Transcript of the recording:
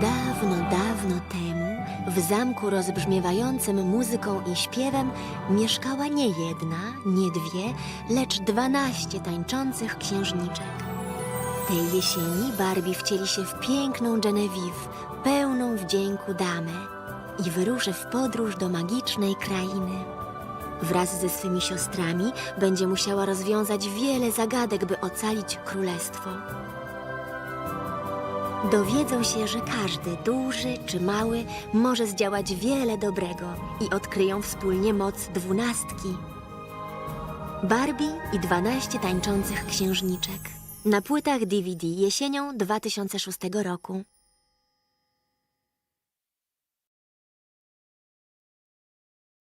Dawno, dawno temu w zamku rozbrzmiewającym muzyką i śpiewem mieszkała nie jedna, nie dwie, lecz dwanaście tańczących księżniczek. Tej jesieni Barbie wcieli się w piękną Genevieve, pełną wdzięku damę i wyruszy w podróż do magicznej krainy. Wraz ze swymi siostrami będzie musiała rozwiązać wiele zagadek, by ocalić królestwo. Dowiedzą się, że każdy, duży czy mały, może zdziałać wiele dobrego i odkryją wspólnie moc dwunastki. Barbie i 12 tańczących księżniczek. Na płytach DVD jesienią 2006 roku.